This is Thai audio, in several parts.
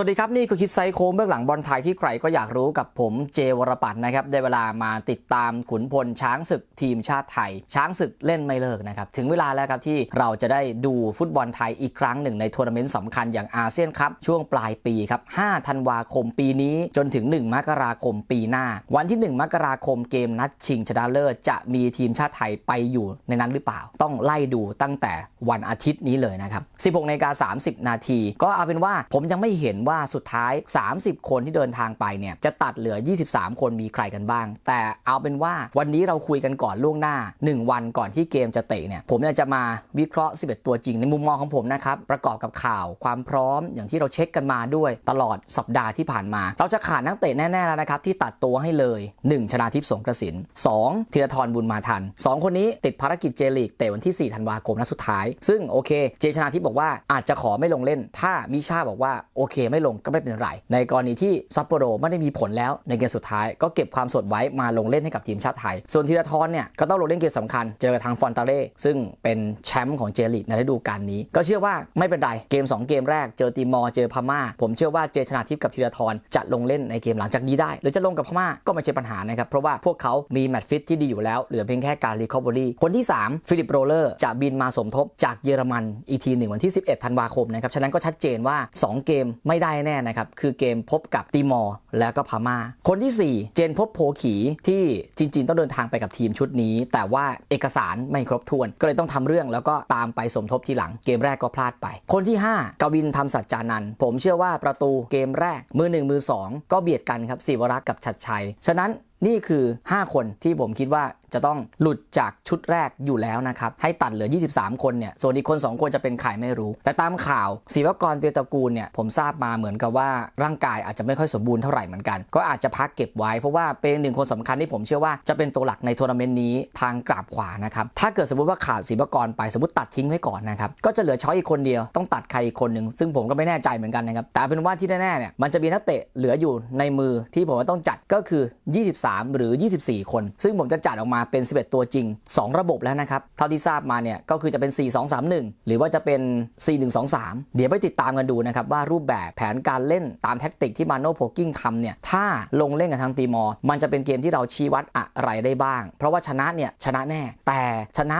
สวัสดีครับนี่คือคิดไซโคมเบื้องหลังบอลไทยที่ใครก็อยากรู้กับผมเจวรปัตน์นะครับได้เวลามาติดตามขุนพลช้างศึกทีมชาติไทย ช้างศึกเล่นไม่เลิกนะครับถึงเวลาแล้วครับที่เราจะได้ดูฟุตบอลไทยอีกครั้งหนึ่งในทัวร์นาเมนต์สำคัญอย่างอาเซียนครับช่วงปลายปีครับ5ธันวาคมปีนี้จนถึง 1 มกราคมปีหน้า วันที่ 1 มกราคมเกมนัดชิงชนะเลิศจะมีทีมชาติไทยไปอยู่ในนั้นหรือเปล่า ต้องไล่ดูตั้งแต่วันอาทิตย์นี้เลยนะครับ16นาฬิกา30 นาทีก็เอาเป็นว่าผมยังไม่เห็นว่าสุดท้าย 30 คนที่เดินทางไปเนี่ยจะตัดเหลือ 23 คนมีใครกันบ้าง แต่เอาเป็นว่าวันนี้เราคุยกันก่อนล่วงหน้า 1 วันก่อนที่เกมจะเตะเนี่ยผมจะมาวิเคราะห์ 11 ตัวจริงในมุมมองของผมนะครับประกอบกับข่าวความพร้อมอย่างที่เราเช็คกันมาด้วยตลอดสัปดาห์ที่ผ่านมา เราจะขาดนักเตะแน่ๆแล้วนะครับที่ตัดตัวให้เลย 1 ชนาทิพย์สงกระสิน 2. ธีรทรบุญมาทัน 2 คนนี้ติดภารกิจเจลีกเตะวันที่ 4 ธันวาคมนัดสุดท้าย ซึ่งโอเค เจชนาทิพย์บอกว่าอาจจะขอไม่ลงเล่น ถ้ามิชาบอกว่าโอเคไม่ลงก็ไม่เป็นไร ในกรณีที่ซัปโปโรไม่ได้มีผลแล้วในเกมสุดท้าย ก็เก็บความสดไว้มาลงเล่นให้กับทีมชาติไทย ส่วนธีรทรเนี่ยก็ต้องลงเล่นเกมสำคัญ เจอทางฟอนตาเร่ซึ่งเป็นแชมป์ของเจลีกในฤดูกาลนี้ ก็เชื่อว่าไม่เป็นไรเกม 2 เกมแรกเจอตีมอร์เจอพม่า ผมเชื่อว่าเจชนาทิพย์กับธีรทรจะลงเล่นในเกมหลังจากนี้ได้ หรือจะลงกับพม่าก็ไม่ใช่ปัญหานะครับเพราะว่าพวกเขามีแมตช์ฟิตที่ดีอยู่แล้วเหลือเพียงแค่การรีคอเวอรี่คนที่ 3 ฟิลิปโรเลอร์จะบินมาสมทบจากเยอรมันอีกทีหนึ่งวันที่ 11 ธันวาคมนะครับฉะนั้นก็ชัดเจนว่า 2 เกมไม่ได้แน่นะครับ คือเกมพบกับติมอร์แล้วก็พม่า คนที่ 4 เจนพบโพขีที่จริง ๆ ต้องเดินทางไปกับทีมชุดนี้ แต่ว่าเอกสารไม่ครบถ้วน ก็เลยต้องทำเรื่องแล้วก็ตามไปสมทบทีหลัง เกมแรกก็พลาดไป คนที่ 5 กวินทำสัจจานันผมเชื่อว่าประตูเกมแรกมือ 1 มือ 2 ก็เบียดกันครับศิวรักษ์กับชัดชัย ฉะนั้น นี่คือ 5 คนที่ผมคิดว่าจะต้องหลุดจากชุดแรกอยู่แล้วนะครับ ให้ตัดเหลือ 23 คนเนี่ย ส่วนอีกคน 2 คนจะเป็นใครไม่รู้ แต่ตามข่าวศิวกรเตียตระกูลเนี่ยผมทราบมาเหมือนกับว่าร่างกายอาจจะไม่ค่อยสมบูรณ์เท่าไหร่เหมือนกัน ก็อาจจะพักเก็บไว้เพราะว่าเป็นหนึ่งคนสำคัญที่ผมเชื่อว่าจะเป็นตัวหลักในทัวร์นาเมนต์นี้ทางกราบขวานะครับ ถ้าเกิดสมมติว่าขาดศิวกรไปสมมติตัดทิ้งไว้ก่อนนะครับ ก็จะเหลือช้อยอีกคนเดียวต้องตัดใครอีกคนหนึ่งซึ่งผมก็ไม่แน่ใจเหมือนกันนะครับแต่เป็นว่าที่แน่ๆเนี่ยมันจะมีนักเตะเหลืออยู่ในมือที่ผมต้องจัดก็คือ 23หรือ 24 คน ซึ่งผมจะจัดออกมาเป็น 11 ตัวจริง 2 ระบบแล้วนะครับ เท่าที่ทราบมาเนี่ยก็คือจะเป็น 4 2 3 1 หรือว่าจะเป็น 4 1 2 3 เดี๋ยวไปติดตามกันดูนะครับ ว่ารูปแบบแผนการเล่นตามแท็กติกที่มาโน่โพกิ้งทำเนี่ยถ้าลงเล่นกับทางตีมอร์มันจะเป็นเกมที่เราชี้วัดอะไรได้บ้าง เพราะว่าชนะเนี่ยชนะแน่ แต่ชนะ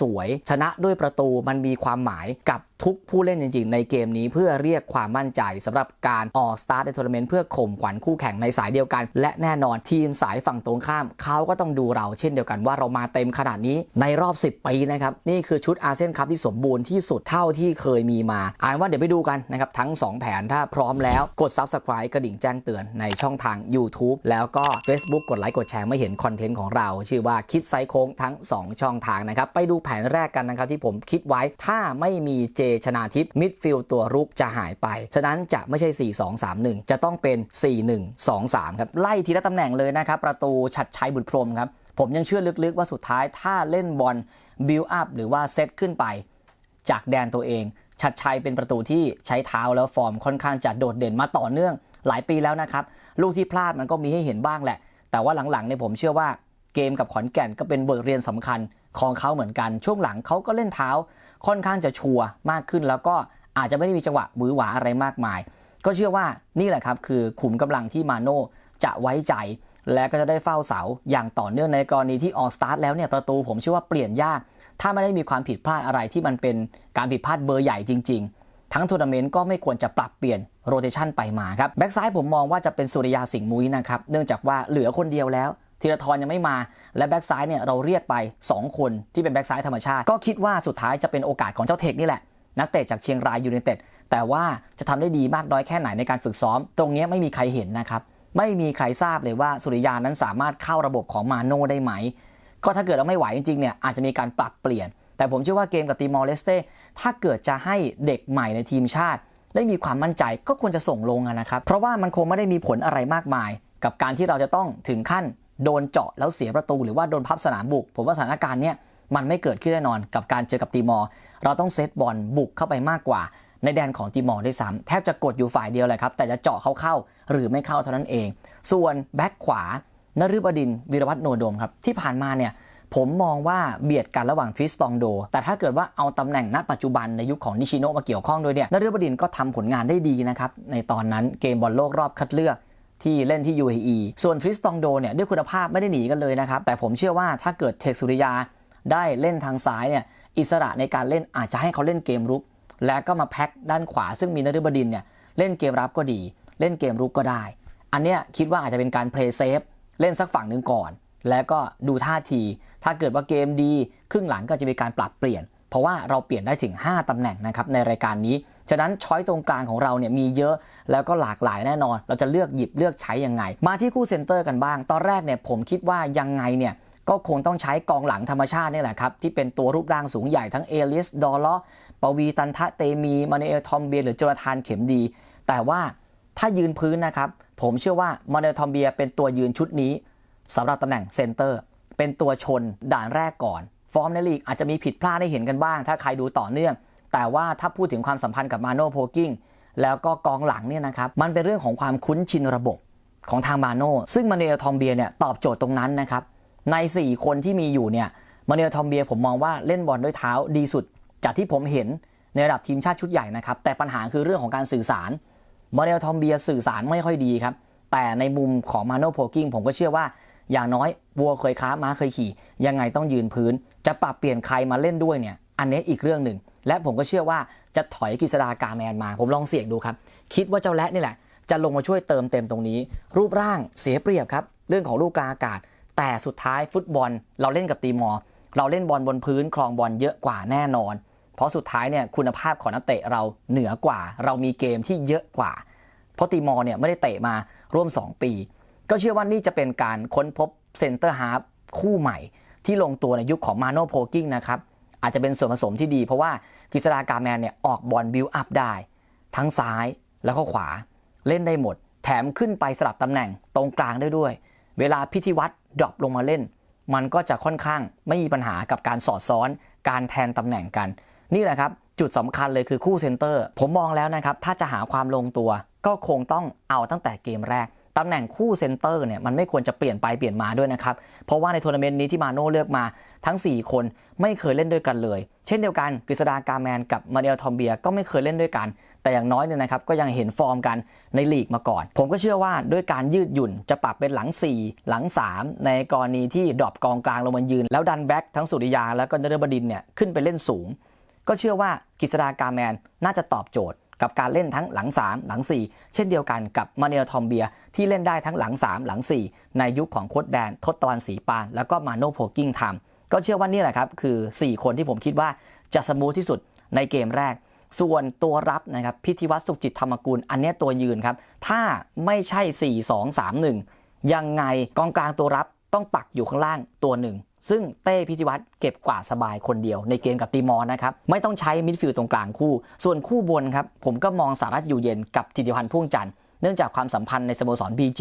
สวยๆชนะด้วยประตูมันมีความหมายกับ ทุกผู้เล่นจริง ๆ ในเกมนี้เพื่อเรียกความมั่นใจสำหรับการออกสตาร์ทในทัวร์นาเมนต์เพื่อข่มขวัญคู่แข่งในสายเดียวกัน และแน่นอนทีมสายฝั่งตรงข้ามเขาก็ต้องดูเราเช่นเดียวกันว่าเรามาเต็มขนาดนี้ในรอบ 10 ปีนะครับนี่คือชุดอาเซียนคัพที่สมบูรณ์ที่สุดเท่าที่เคยมีมาอ่านว่าเดี๋ยวไปดูกันนะครับทั้ง 2 แผนถ้าพร้อมแล้วกด Subscribe กระดิ่งแจ้งเตือนในช่องทาง YouTube แล้วก็ Facebook กดไลค์กดแชร์ไม่เห็นคอนเทนต์ของเรา ชื่อว่าคิดไซโค้งทั้ง 2 ช่องทางนะครับไปดูแผนแรกกันนะครับที่ผมคิดไว้ถ้าไม่มีเจชนาทิพย์มิดฟิลตัวรุกจะหายไป ฉะนั้นจะไม่ใช่ 4 2 3 1 จะต้องเป็น 4 1 2 3 ครับ ไล่ทีละตำแหน่งเลยนะครับ ประตูชัดชัยบุตรพรมครับ ผมยังเชื่อลึกๆว่าสุดท้ายถ้าเล่นบอลบิลอัพหรือว่าเซตขึ้นไป จากแดนตัวเอง ชัดชัยเป็นประตูที่ใช้เท้าแล้วฟอร์มค่อนข้างจะโดดเด่นมาต่อเนื่องหลายปีแล้วนะครับ ลูกที่พลาดมันก็มีให้เห็นบ้างแหละ แต่ว่าหลังๆเนี่ยผมเชื่อว่าเกมกับขอนแก่นก็เป็นบทเรียนสำคัญของเขาเหมือนกัน ช่วงหลังเขาก็เล่นเท้า ค่อนข้างจะชัวร์มากขึ้น แล้วก็อาจจะไม่ได้มีจังหวะบือหวาอะไรมากมาย ก็เชื่อว่านี่แหละครับคือขุมกำลังที่มาโน่จะไว้ใจ และก็จะได้เฝ้าเสาอย่างต่อเนื่องในกรณีที่ออกสตาร์ทแล้วเนี่ยประตูผมเชื่อว่าเปลี่ยนยาก ถ้าไม่ได้มีความผิดพลาดอะไรที่มันเป็นการผิดพลาดเบอร์ใหญ่จริง ๆ ทั้งทัวร์นาเมนต์ก็ไม่ควรจะปรับเปลี่ยนโรเตชันไปมาครับแบ็กซ้ายผมมองว่าจะเป็นสุริยาสิงห์มุ้ยนะครับเนื่องจากว่าเหลือคนเดียวแล้ว ธีรทรยังไม่มา และแบ็กซ้ายเนี่ยเราเรียกไป 2 คนที่เป็นแบ็กซ้ายธรรมชาติ ก็คิดว่าสุดท้ายจะเป็นโอกาสของเจ้าเทคนี่แหละ นักเตะจากเชียงรายยูไนเต็ดแต่ว่าจะทำได้ดีมากน้อยแค่ไหนในการฝึกซ้อม ตรงนี้ไม่มีใครเห็นนะครับ ไม่มีใครทราบเลยว่าสุริยานั้นสามารถเข้าระบบของมาโน่ได้ไหม ก็ถ้าเกิดเราไม่ไหวจริงๆเนี่ยอาจจะมีการปรับเปลี่ยน แต่ผมเชื่อว่าเกมกับตีมอร์เลสเต้ถ้าเกิดจะให้เด็กใหม่ในทีมชาติได้มีความมั่นใจก็ควรจะส่งลงนะครับ เพราะว่ามันคงไม่ได้มีผลอะไรมากมาย กับการที่เราจะต้องถึงขั้น โดนเจาะแล้วเสียประตูหรือว่าโดนพับสนามบุก ผมว่าสถานการณ์เนี้ยมันไม่เกิดขึ้นแน่นอนกับการเจอกับตีมอร์เราต้องเซตบอลบุกเข้าไปมากกว่า ในแดนของตีมอร์ด้วยซ้ำแทบจะกดอยู่ฝ่ายเดียวเลยครับ แต่จะเจาะเขาเข้าหรือไม่เข้าเท่านั้นเอง ส่วนแบ็คขวานฤบดินวิรวัฒโนโดมครับที่ผ่านมาเนี่ยผมมองว่าเบียดกันระหว่างทริสตองโด แต่ถ้าเกิดว่าเอาตำแหน่งณปัจจุบันในยุคของนิชิโนะมาเกี่ยวข้องด้วยเนี่ยนฤบดินก็ทำผลงานได้ดีนะครับในตอนนั้นเกมบอลโลกรอบคัดเลือก ที่เล่นที่ UAE ส่วนทริสตองโดเนี่ยด้วยคุณภาพไม่ได้หนีกันเลยนะครับ แต่ผมเชื่อว่าถ้าเกิดเทคสุริยาได้เล่นทางซ้ายเนี่ยอิสระในการเล่นอาจจะให้เขาเล่นเกมรุก แล้วก็มาแพ็คด้านขวา ซึ่งมีนฤบดินเนี่ยเล่นเกมรับก็ดี เล่นเกมรุกก็ได้ อันเนี้ยคิดว่าอาจจะเป็นการเพลย์เซฟเล่นสักฝั่งหนึ่งก่อน แล้วก็ดูท่าที ถ้าเกิดว่าเกมดี ครึ่งหลังก็จะมีการปรับเปลี่ยน เพราะว่าเราเปลี่ยนได้ถึง 5 ตำแหน่งนะครับในรายการนี้ ฉะนั้นช้อยตรงกลางของเราเนี่ยมีเยอะแล้วก็หลากหลายแน่นอน เราจะเลือกหยิบเลือกใช้ยังไง มาที่คู่เซนเตอร์กันบ้าง ตอนแรกเนี่ยผมคิดว่ายังไงเนี่ยก็คงต้องใช้กองหลังธรรมชาตินี่แหละครับ ที่เป็นตัวรูปร่างสูงใหญ่ทั้งเอลียสดอลล์ปวีตันทะเตมีมาเนเอลทอมเบียหรือโจนาธานเข็มดี แต่ว่าถ้ายืนพื้นนะครับ ผมเชื่อว่ามาเนลทอมเบียเป็นตัวยืนชุดนี้สำหรับตำแหน่งเซนเตอร์ เป็นตัวชนด่านแรกก่อน ฟอร์มในลีกอาจจะมีผิดพลาดได้เห็นกันบ้าง ถ้าใครดูต่อเนื่อง แต่ว่าถ้าพูดถึงความสัมพันธ์กับมาโน่โพกิ้งแล้วก็กองหลังเนี่ยนะครับมันเป็นเรื่องของความคุ้นชินระบบของทางมาโน่ซึ่งมาเนลทอมเบียเนี่ยตอบโจทย์ตรงนั้นนะครับใน 4 คนที่มีอยู่เนี่ยมาเนลทอมเบียผมมองว่าเล่นบอลด้วยเท้าดีสุด จากที่ผมเห็นในระดับทีมชาติชุดใหญ่นะครับแต่ปัญหาคือเรื่องของการสื่อสารมาเนลทอมเบียสื่อสารไม่ค่อยดีครับแต่ในมุมของมาโนโพกิ้งผมก็เชื่อว่าอย่างน้อยวัวเคยค้าม้าเคยขี่ ยังไงต้องยืนพื้น จะปรับเปลี่ยนใครมาเล่นด้วยเนี่ยอันนี้อีกเรื่องหนึ่ง และผมก็เชื่อว่าจะถอยกฤษดากาแมนมา ผมลองเสี่ยงดูครับ คิดว่าเจ้าและนี่แหละ จะลงมาช่วยเติมเต็มตรงนี้ รูปร่างเสียเปรียบครับ เรื่องของลูกกลางอากาศ แต่สุดท้ายฟุตบอล เราเล่นกับตีมอร์เราเล่นบอลบนพื้นครองบอลเยอะกว่าแน่นอน เพราะสุดท้ายเนี่ยคุณภาพของนักเตะเราเหนือกว่า เรามีเกมที่เยอะกว่า เพราะตีมอร์เนี่ยไม่ได้เตะมาร่วม 2 ปี ก็เชื่อว่านี่จะเป็นการค้นพบเซนเตอร์ฮาร์ฟคู่ใหม่ ที่ลงตัวในยุคของมาโนโพกิ้งนะครับ อาจจะเป็นส่วนผสมที่ดีเพราะว่ากฤษดากาแมนเนี่ยออกบอลบิลอัพได้ ทั้งซ้ายแล้วก็ขวาเล่นได้หมด แถมขึ้นไปสลับตำแหน่งตรงกลางได้ด้วย เวลาพิธีวัตรดรอปลงมาเล่น มันก็จะค่อนข้างไม่มีปัญหากับการสอดซ้อนการแทนตำแหน่งกัน นี่แหละครับจุดสำคัญเลยคือคู่เซนเตอร์ ผมมองแล้วนะครับ ถ้าจะหาความลงตัว ก็คงต้องเอาตั้งแต่เกมแรก ตำแหน่งคู่เซนเตอร์เนี่ยมันไม่ควรจะเปลี่ยนไปเปลี่ยนมาด้วยนะครับ เพราะว่าในทัวร์นาเมนต์นี้ที่มาโน่เลือกมาทั้ง 4 คนไม่เคยเล่นด้วยกันเลย เช่นเดียวกันกฤษดากาแมนกับมาเนลทอมเบียก็ไม่เคยเล่นด้วยกัน แต่อย่างน้อยเนี่ยนะครับก็ยังเห็นฟอร์มกันในลีกมาก่อน ผมก็เชื่อว่าด้วยการยืดหยุ่นจะปรับเป็นหลัง 4 หลัง 3 ในกรณีที่ดรอปกองกลางลงมายืน แล้วดันแบ็กทั้งสุริยาแล้วก็นฤบดินเนี่ยขึ้นไปเล่นสูง ก็เชื่อว่ากฤษดากาแมนน่าจะตอบโจทย์ กับการเล่นทั้งหลัง 3 หลัง 4 เช่นเดียวกันกับมาเนลทอมเบียที่เล่นได้ทั้งหลัง 3 หลัง 4 ในยุคของโค้ดแดนทศตวรรณศรีปาน แล้วก็มาโนโพกิ้งทำก็เชื่อว่านี่แหละครับ คือ 4 คนที่ผมคิดว่าจะสมูทที่สุดในเกมแรก ส่วนตัวรับนะครับพิธีวัตรสุขจิตธรรมกุล อันนี้ตัวยืนครับ ถ้าไม่ใช่ 4 2 3 1 ยังไงกองกลางตัวรับต้องปักอยู่ข้างล่างตัวหนึ่ง ซึ่งเต้พิธีวัตรเก็บกว่าสบายคนเดียวในเกมกับตีมอร์นะครับ ไม่ต้องใช้มิดฟิลด์ตรงกลางคู่ ส่วนคู่บนครับ ผมก็มองสารัตอยู่เย็นกับธิติพันธ์พ่วงจันทร์เนื่องจากความสัมพันธ์ในสโมสร BG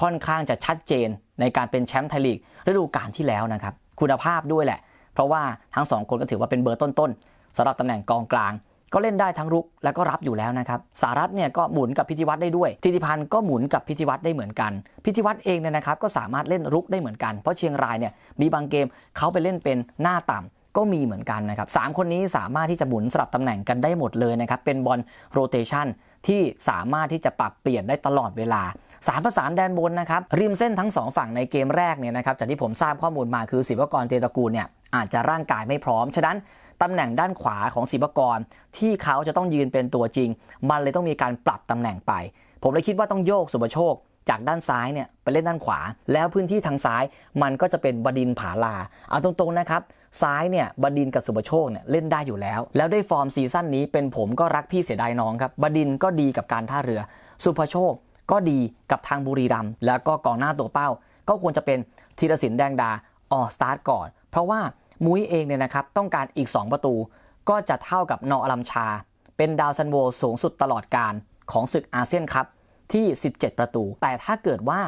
ค่อนข้างจะชัดเจนในการเป็นแชมป์ไทยลีกฤดูกาลที่แล้วนะครับ คุณภาพด้วยแหละ เพราะว่าทั้งสองคนก็ถือว่าเป็นเบอร์ต้นๆสำหรับตำแหน่งกองกลาง ก็เล่นได้ทั้งรุกแล้วก็รับอยู่แล้วนะครับสารัตเนี่ยก็หมุนกับพิธีวัตรได้ด้วยทิติพันธ์ก็หมุนกับพิธีวัตรได้เหมือนกัน พิธีวัตรเองเนี่ยนะครับก็สามารถเล่นรุกได้เหมือนกัน เพราะเชียงรายเนี่ยมีบางเกมเขาไปเล่นเป็นหน้าต่ำก็มีเหมือนกันนะครับสามคนนี้สามารถที่จะหมุนสลับตำแหน่งกันได้หมดเลยนะครับ เป็นบอลโรเตชันที่สามารถที่จะปรับเปลี่ยนได้ตลอดเวลาสามประสานแดนบนนะครับ ริมเส้นทั้งสองฝั่งในเกมแรกเนี่ยนะครับจากที่ผมทราบข้อมูลมาคือศิวกรเตตะกูลเนี่ยอาจจะร่างกายไม่พร้อม ฉะนั้น ตำแหน่งด้านขวาของศิวกรที่เขาจะต้องยืนเป็นตัวจริง มันเลยต้องมีการปรับตำแหน่งไป ผมเลยคิดว่าต้องโยกสุบโชคจากด้านซ้ายเนี่ยไปเล่นด้านขวา แล้วพื้นที่ทางซ้ายมันก็จะเป็นบดินผาลา เอาตรงๆนะครับ ซ้ายเนี่ยบดินกับสุบโชคเนี่ยเล่นได้อยู่แล้ว แล้วได้ฟอร์มซีซั่นนี้เป็นผมก็รักพี่เสียดายน้องครับบดินก็ดีกับการท่าเรือ สุภโชคก็ดีกับทางบุรีรัมย์แล้วก็กองหน้าตัวเป้า ก็ควรจะเป็นธีรศิลป์แดงดาออกสตาร์ทก่อน เพราะว่า มุ้ยเองเนี่ยนะครับต้องการอีก 2 ประตู ก็จะเท่ากับนออลัมชา เป็นดาวซันโวสูงสุดตลอดการของศึกอาเซียนคัพที่ 17 ประตู แต่ถ้าเกิดว่า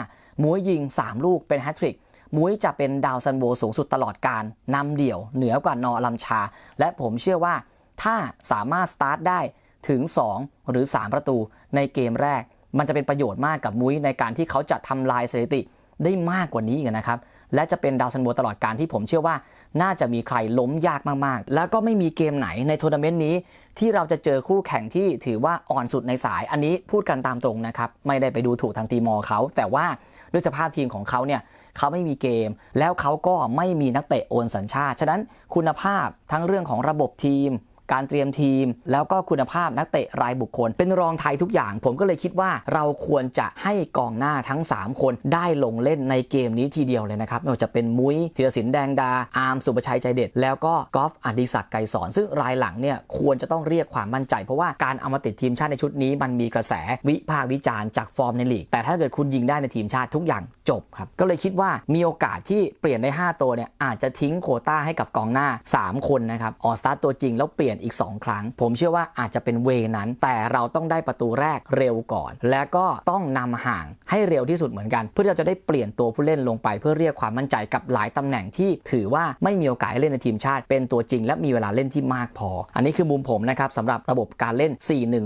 มุ้ยยิง 3 ลูกเป็นแฮตทริกมุ้ยจะเป็นดาวซันโวสูงสุดตลอดการนำเดี่ยวเหนือกว่านออลัมชา และผมเชื่อว่าถ้าสามารถสตาร์ทได้ถึง 2 หรือ 3 ประตูในเกมแรก มันจะเป็นประโยชน์มากกับมุ้ยในการที่เขาจะทำลายสถิติได้มากกว่านี้อีกนะครับ และจะเป็นดาวซันโวตลอดการที่ผมเชื่อว่า น่าจะมีใครล้มยากมากๆ แล้วก็ไม่มีเกมไหนในทัวร์นาเมนต์นี้ ที่เราจะเจอคู่แข่งที่ถือว่าอ่อนสุดในสาย อันนี้พูดกันตามตรงนะครับ ไม่ได้ไปดูถูกทางตีมอเขา แต่ว่าด้วยสภาพทีมของเขาเนี่ยเขาไม่มีเกม แล้วเขาก็ไม่มีนักเตะโอนสัญชาติ ฉะนั้นคุณภาพทั้งเรื่องของระบบทีม การเตรียมทีม แล้วก็คุณภาพนักเตะรายบุคคล เป็นรองไทยทุกอย่าง ผมก็เลยคิดว่าเราควรจะให้กองหน้าทั้ง 3 คนได้ลงเล่นในเกมนี้ทีเดียวเลยนะครับไม่ว่าจะเป็นมุ้ยธีรศิลป์แดงดา อาร์มสุประชัยใจเด็ด แล้วก็กอล์ฟอดิศักดิ์ไกรสอนซึ่งรายหลังเนี่ยควรจะต้องเรียกความมั่นใจ เพราะว่าการเอามาติดทีมชาติในชุดนี้ มันมีกระแสวิพากษ์วิจารณ์จากฟอร์มในลีกแต่ถ้าเกิดคุณยิงได้ในทีมชาติทุกอย่างจบครับก็เลยคิดว่ามีโอกาสที่เปลี่ยนได้ 5 ตัวเนี่ยอาจจะทิ้งโควต้าให้กับกองหน้า 3 คนนะครับออสตาร์ตัวจริงแล้วเปลี่ยนอีก 2 ครั้ง ผมเชื่อว่าอาจจะเป็นเวนั้น แต่เราต้องได้ประตูแรกเร็วก่อน แล้วก็ต้องนำห่างให้เร็วที่สุดเหมือนกัน เพื่อเราจะได้เปลี่ยนตัวผู้เล่นลงไป เพื่อเรียกความมั่นใจกับหลายตำแหน่งที่ถือว่าไม่มีโอกาสให้เล่นในทีมชาติ เป็นตัวจริง และมีเวลาเล่นที่มากพอ อันนี้คือมุมผมนะครับสำหรับระบบการเล่น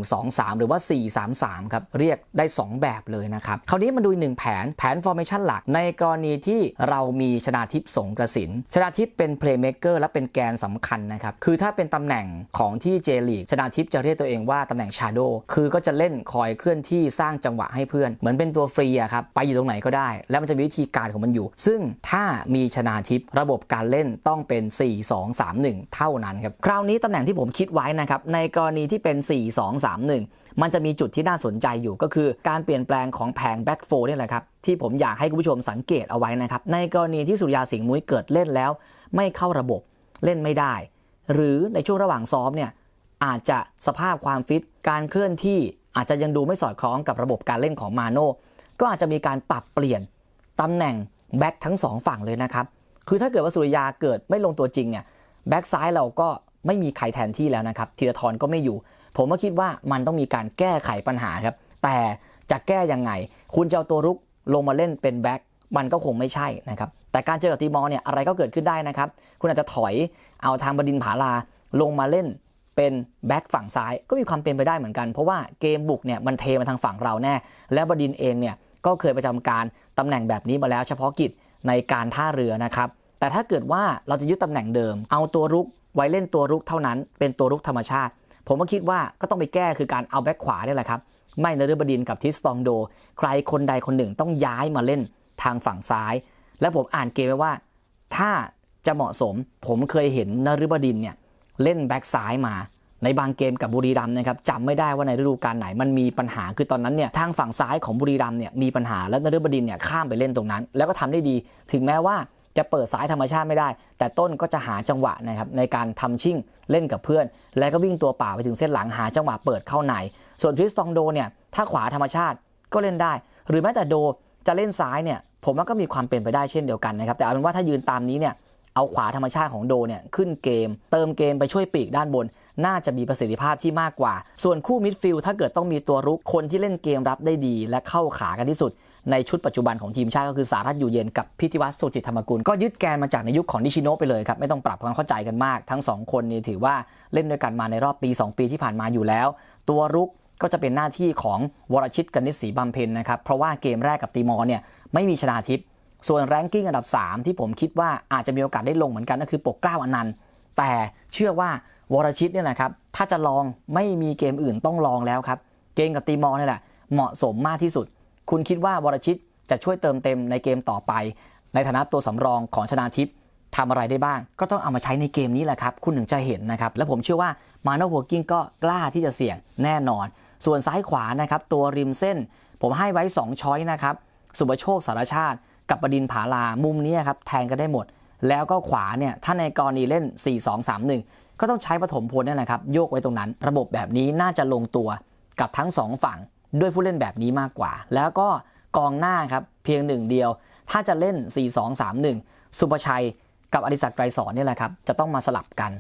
4-1-2-3 หรือว่า 4-3-3 ครับเรียกได้ 2 แบบเลยนะครับคราวนี้มาดูหนึ่งแผนแผน formation หลักในกรณีที่เรามีชนาทิพย์สงกระสินชนาทิพย์เป็น playmaker และเป็นแกนสำคัญนะครับคือถ้าเป็นตำแหน่งของที่เจลีกชนาทิพย์จะเรียกตัวเองว่าตำแหน่ง shadow คือก็จะเล่นคอยเคลื่อนที่สร้างจังหวะให้เพื่อน เหมือนเป็นตัวฟรีอะครับไปอยู่ตรงไหนก็ได้ แล้วมันจะมีวิธีการของมันอยู่ ซึ่งถ้ามีชนาทิพย์ระบบการเล่นต้องเป็น 4-2-3-1 เท่านั้นครับคราวนี้ตำแหน่งที่ผมคิดไว้นะครับในกรณีที่เป็น 4-2-3-1มันจะมีจุดที่น่าสนใจอยู่ก็คือการเปลี่ยนแปลงของแผงแบ็กโฟนี่แหละครับ ที่ผมอยากให้คุณผู้ชมสังเกตเอาไว้นะครับ ในกรณีที่สุริยาสิงห์มุ้ยเกิดเล่นแล้ว ไม่เข้าระบบเล่นไม่ได้ หรือในช่วงระหว่างซ้อมเนี่ยอาจจะสภาพความฟิต การเคลื่อนที่อาจจะยังดูไม่สอดคล้องกับระบบการเล่นของมาโน่ก็อาจจะมีการปรับเปลี่ยนตำแหน่งแบ็กทั้งสองฝั่งเลยนะครับ คือถ้าเกิดว่าสุริยาเกิดไม่ลงตัวจริงเนี่ยแบ็กซ้ายเราก็ไม่มีใครแทนที่แล้วนะครับธีรทรก็ไม่อยู่ ผมก็คิดว่ามันต้องมีการแก้ไขปัญหาครับ แต่จะแก้ยังไง คุณจะเอาตัวรุกลงมาเล่นเป็นแบ็กมันก็คงไม่ใช่นะครับ แต่การเจอกับตีมอร์เนี่ยอะไรก็เกิดขึ้นได้นะครับ คุณอาจจะถอยเอาทางบดินผาลาลงมาเล่นเป็นแบ็กฝั่งซ้ายก็มีความเป็นไปได้เหมือนกัน เพราะว่าเกมบุกเนี่ยมันเทมาทางฝั่งเราแน่ และบดินเองเนี่ยก็เคยประจำการตำแหน่งแบบนี้มาแล้วเฉพาะกิจในการท่าเรือนะครับ แต่ถ้าเกิดว่าเราจะยึดตำแหน่งเดิม เอาตัวรุกไว้เล่นตัวรุกเท่านั้น เป็นตัวรุกธรรมชาติ ผมก็คิดว่าก็ต้องไปแก้คือการเอาแบ็คขวาเนี่ยแหละครับ ไม่นฤบดินกับทิสตองโด ใครคนใดคนหนึ่งต้องย้ายมาเล่นทางฝั่งซ้าย และผมอ่านเกมไว้ว่า ถ้าจะเหมาะสมผมเคยเห็นนฤบดินเนี่ยเล่นแบ็กซ้ายมาในบางเกมกับบุรีรัมย์นะครับจำไม่ได้ว่าในฤดูกาลไหนมันมีปัญหาคือตอนนั้นเนี่ยทางฝั่งซ้ายของบุรีรัมย์เนี่ยมีปัญหาแล้วนฤบดินเนี่ยข้ามไปเล่นตรงนั้น แล้วก็ทำได้ดี ถึงแม้ว่าจะเปิดสายธรรมชาติไม่ได้ แต่ต้นก็จะหาจังหวะนะครับในการทำชิ่งเล่นกับเพื่อน แล้วก็วิ่งตัวป่าไปถึงเส้นหลังหาจังหวะเปิดเข้าในส่วนทริสตองโดเนี่ยถ้าขวาธรรมชาติก็เล่นได้ หรือแม้แต่โดจะเล่นซ้ายเนี่ย ผมว่าก็มีความเป็นไปได้เช่นเดียวกันนะครับ แต่เอาเป็นว่าถ้ายืนตามนี้เนี่ยเอาขวาธรรมชาติของโดเนี่ยขึ้นเกม เติมเกมไปช่วยปีกด้านบน น่าจะมีประสิทธิภาพที่มากกว่า ส่วนคู่มิดฟิลด์ถ้าเกิดต้องมีตัวรุกคนที่เล่นเกมรับได้ดี และเข้าขากันที่สุด ในชุดปัจจุบันของทีมชาติก็คือสารัตอยู่เย็นกับพิธิวัตรสุจิตธรรมกุลก็ยึดแกนมาจากในยุคของนิชิโนะไปเลยครับ ไม่ต้องปรับความเข้าใจกันมาก ทั้งสองคนนี่ถือว่าเล่นด้วยกันมาในรอบปี 2 ปีที่ผ่านมาอยู่แล้ว ตัวรุกก็จะเป็นหน้าที่ของวรชิตกนิษฐ์ศรีบำเพ็ญนะครับเพราะว่าเกมแรกกับตีมอร์เนี่ย ไม่มีชนาทิพย์ส่วนแรงกิ้งอันดับ 3 ที่ผมคิดว่าอาจจะมีโอกาสได้ลงเหมือนกันก็คือปกเกล้าอนันต์แต่เชื่อว่าวรชิตเนี่ยนะครับถ้าจะลองไม่มีเกมอื่นต้องลองแล้วครับ เกมกับตีมอร์นี่แหละเหมาะสมมากที่สุด คุณคิดว่าวรชิตจะช่วยเติมเต็มในเกมต่อไป ในฐานะตัวสำรองของชนาทิพย์ทำอะไรได้บ้าง ก็ต้องเอามาใช้ในเกมนี้แหละครับ คุณถึงจะเห็นนะครับ และผมเชื่อว่ามาโนโวกิ้งก็กล้าที่จะเสี่ยงแน่นอน ส่วนซ้ายขวานะครับตัวริมเส้น ผมให้ไว้ 2 ช้อยนะครับ สุบโชคสารชาติ กับบดินผาลามุมนี้ครับแทงกันได้หมด แล้วก็ขวาเนี่ยถ้าในกรณีเล่น 4-2-3-1 ก็ต้องใช้ปฐมพลนี่แหละครับโยกไว้ตรงนั้น ระบบแบบนี้น่าจะลงตัวกับทั้งสองฝั่งด้วยผู้เล่นแบบนี้มากกว่า แล้วก็กองหน้าครับเพียงหนึ่งเดียว ถ้าจะเล่น 4-2-3-1 สุภชัยกับอดิศักดิ์ไกรสอนนี่แหละครับจะต้องมาสลับกัน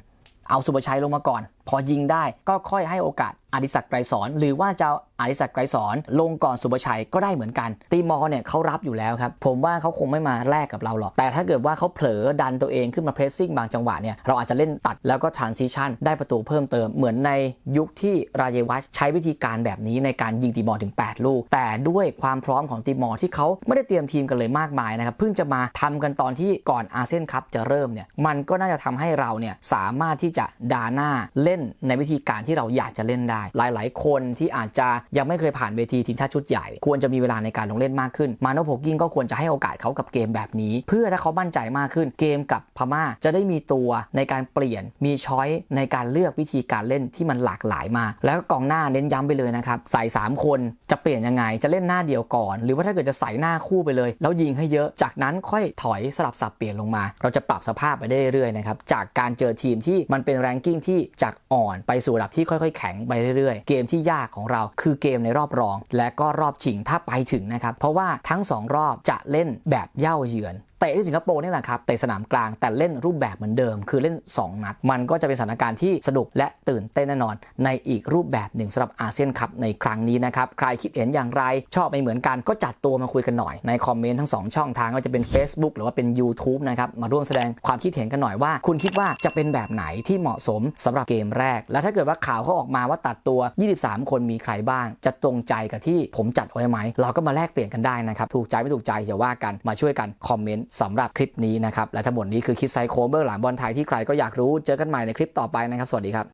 เอาสุภชัยลงมาก่อน พอยิงได้ก็ค่อยให้โอกาสอดิศักดิ์ไกรสอน หรือว่าจะอดิศักดิ์ไกรสอนลงก่อนสุภชัยก็ได้เหมือนกัน ตีมอเนี่ยเขารับอยู่แล้วครับผมว่าเขาคงไม่มาแลกกับเราหรอก แต่ถ้าเกิดว่าเขาเผลอดันตัวเองขึ้นมาเพรสซิ่งบางจังหวะเนี่ยเราอาจจะเล่นตัดแล้วก็ทรานซิชันได้ประตูเพิ่มเติมเหมือนในยุคที่รายวัชใช้วิธีการแบบนี้ในการยิงตีมอถึง 8 ลูก แต่ด้วยความพร้อมของตีมอที่เขาไม่ได้เตรียมทีมกันเลยมากมายนะครับเพิ่งจะมาทำกันตอนที่ก่อนอาเซียนคัพจะเริ่มเนี่ยมันก็น่าจะทำให้เราเนี่ยสามารถที่จะดาหน้าเล่นในวิธีการที่เราอยากจะเล่นได้ หลาย ๆ คนที่อาจจะยังไม่เคยผ่านเวทีทีมชาติชุดใหญ่ ควรจะมีเวลาในการลงเล่นมากขึ้น มาโนโพกิ้งก็ควรจะให้โอกาสเขากับเกมแบบนี้ เพื่อถ้าเขามั่นใจมากขึ้น เกมกับพม่าจะได้มีตัวในการเปลี่ยนมีช้อยในการเลือกวิธีการเล่นที่มันหลากหลายมากแล้วก็กองหน้าเน้นย้ำไปเลยนะครับใส่ 3 คนจะเปลี่ยนยังไงจะเล่นหน้าเดียวก่อน หรือว่าถ้าเกิดจะใส่หน้าคู่ไปเลย แล้วยิงให้เยอะจากนั้นค่อยถอยสลับสับเปลี่ยนลงมา เราจะปรับสภาพไปได้เรื่อยๆนะครับจากการเจอทีมที่มันเป็นแรงกิ้งที่จากอ่อนไปสู่ระดับที่ค่อยๆ แข็งไปเรื่อยๆ เกมที่ยากของเราคือเกมในรอบรอง และก็รอบชิงถ้าไปถึงนะครับ เพราะว่าทั้งสองรอบจะเล่นแบบเย่าเยือน เตะที่สิงคโปร์นี่แหละครับเตะสนามกลางแต่เล่นรูปแบบเหมือนเดิม คือเล่น 2 นัด มันก็จะเป็นสถานการณ์ที่สนุกและตื่นเต้นแน่นอน ในอีกรูปแบบหนึ่งสำหรับอาเซียนคัพในครั้งนี้นะครับ ใครคิดเห็นอย่างไร ชอบไม่เหมือนกันก็จัดตัวมาคุยกันหน่อย ในคอมเมนต์ทั้ง 2 ช่องทางว่าจะเป็น Facebook หรือว่าเป็น YouTube นะครับ มาร่วมแสดงความคิดเห็นกันหน่อยว่า คุณคิดว่าจะเป็นแบบไหนที่เหมาะสมสำหรับเกมแรก และถ้าเกิดว่าข่าวเขาออกมาว่าตัดตัว 23 คนมีใครบ้าง จะตรงใจกับที่ผมจัดเอาไว้ไหมเราก็มาแลกเปลี่ยนกันได้นะครับถูกใจไม่ถูกใจอย่าว่ากันมาช่วยกันคอมเมนต์สำหรับคลิปนี้นะครับและทั้งหมดนี้คือคิดไซโคเบื้องหลังบอลไทยที่ใครก็อยากรู้เจอกันใหม่ในคลิปต่อไปนะครับ สวัสดีครับ